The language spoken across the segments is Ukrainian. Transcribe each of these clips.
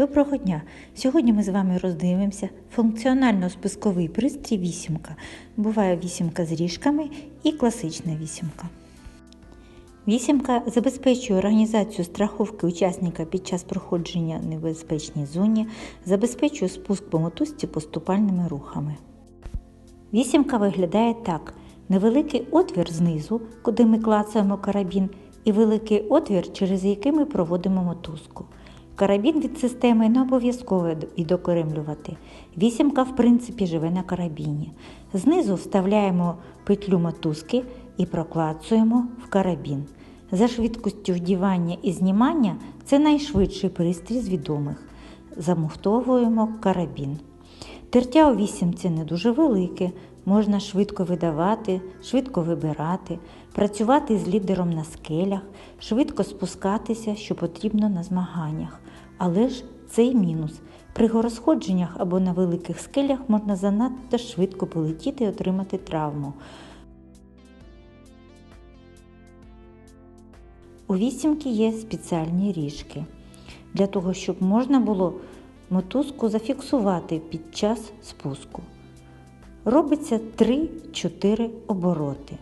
Доброго дня! Сьогодні ми з вами роздивимося функціонально-списковий пристрій вісімка. Буває вісімка з ріжками і класична вісімка. Вісімка забезпечує організацію страховки учасника під час проходження небезпечній зоні, забезпечує спуск по мотузці поступальними рухами. Вісімка виглядає так: невеликий отвір знизу, куди ми клацаємо карабін, і великий отвір, через який ми проводимо мотузку. Карабін від системи не обов'язково відокремлювати. Вісімка, в принципі, живе на карабіні. Знизу вставляємо петлю мотузки і проклацуємо в карабін. За швидкістю вдівання і знімання це найшвидший пристрій з відомих. Замуфтовуємо карабін. Тертя у вісімці не дуже велике, можна швидко видавати, швидко вибирати, працювати з лідером на скелях, швидко спускатися, що потрібно на змаганнях. Але ж це й мінус. При горосходженнях або на великих скелях можна занадто швидко полетіти і отримати травму. У вісімки є спеціальні ріжки для того, щоб можна було мотузку зафіксувати під час спуску. Робиться 3-4 обороти.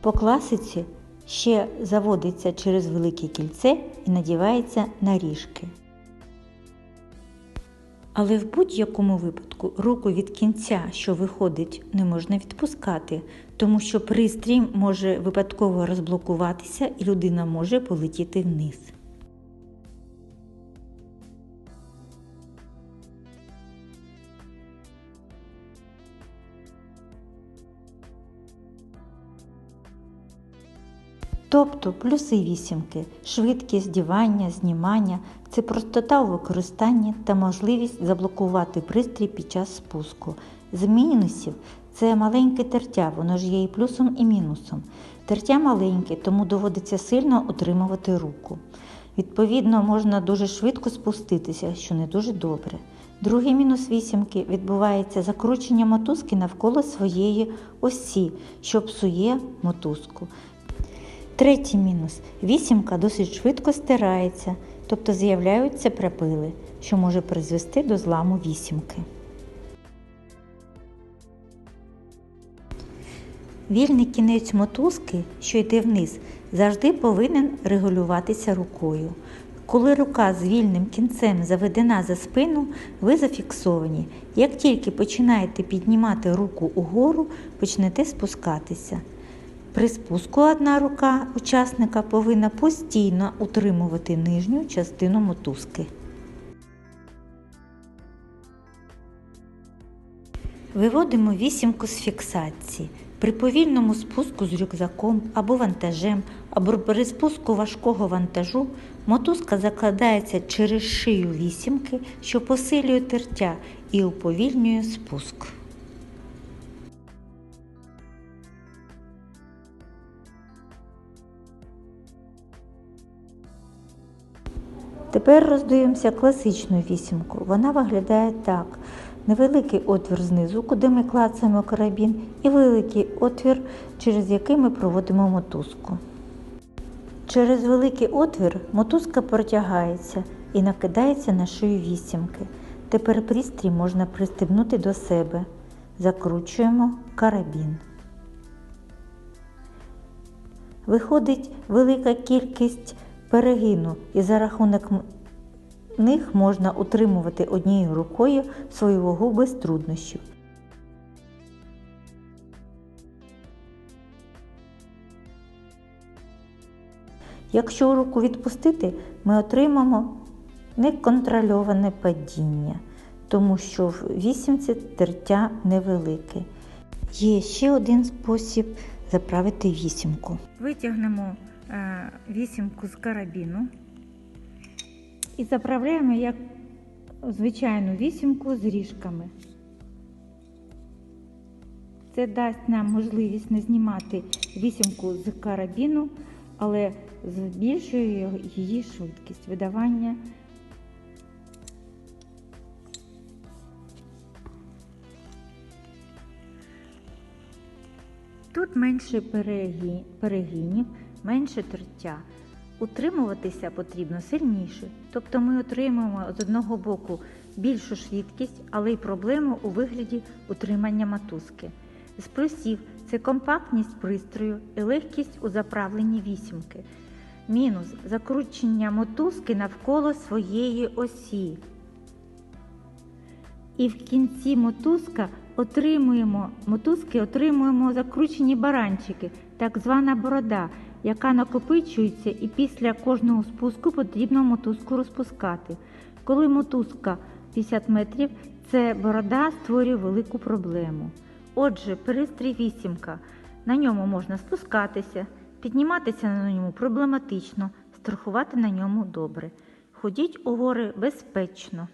По класиці ще заводиться через велике кільце і надівається на ріжки. Але в будь-якому випадку руку від кінця, що виходить, не можна відпускати, тому що пристрій може випадково розблокуватися і людина може полетіти вниз. Тобто плюси вісімки, швидкість дівання, знімання це простота у використанні та можливість заблокувати пристрій під час спуску. З мінусів це маленьке тертя, воно ж є і плюсом, і мінусом. Тертя маленьке, тому доводиться сильно утримувати руку. Відповідно, можна дуже швидко спуститися, що не дуже добре. Другий мінус вісімки відбувається закручення мотузки навколо своєї осі, що псує мотузку. Третій мінус. Вісімка досить швидко стирається, тобто з'являються прапили, що може призвести до зламу вісімки. Вільний кінець мотузки, що йде вниз, завжди повинен регулюватися рукою. Коли рука з вільним кінцем заведена за спину, ви зафіксовані. Як тільки починаєте піднімати руку угору, почнете спускатися. При спуску одна рука учасника повинна постійно утримувати нижню частину мотузки. Виводимо вісімку з фіксації. При повільному спуску з рюкзаком або вантажем, або при спуску важкого вантажу мотузка закладається через шию вісімки, що посилює тертя і уповільнює спуск. Тепер роздивимося класичну вісімку. Вона виглядає так. Невеликий отвір знизу, куди ми клацаємо карабін, і великий отвір, через який ми проводимо мотузку. Через великий отвір мотузка протягається і накидається на шию вісімки. Тепер пристрій можна пристебнути до себе. Закручуємо карабін. Виходить велика кількість перегину і за рахунок них можна утримувати однією рукою свою вагу без труднощів. Якщо руку відпустити, ми отримаємо неконтрольоване падіння, тому що в вісімці тертя невелике. Є ще один спосіб заправити вісімку. Витягнемо вісімку з карабіну і заправляємо як звичайну вісімку з ріжками. Це дасть нам можливість не знімати вісімку з карабіну, але збільшує її швидкість видавання менше перегинів, менше тертя. Утримуватися потрібно сильніше. Тобто ми отримуємо з одного боку більшу швидкість, але й проблему у вигляді утримання мотузки. З плюсів це компактність пристрою і легкість у заправленні вісімки. Мінус закручення мотузки навколо своєї осі. І в кінці мотузка отримуємо, мотузки отримуємо закручені баранчики, так звана борода, яка накопичується і після кожного спуску потрібно мотузку розпускати. Коли мотузка 50 метрів, це борода створює велику проблему. Отже, пристрій вісімка. На ньому можна спускатися, підніматися на ньому проблематично, страхувати на ньому добре. Ходіть у гори безпечно.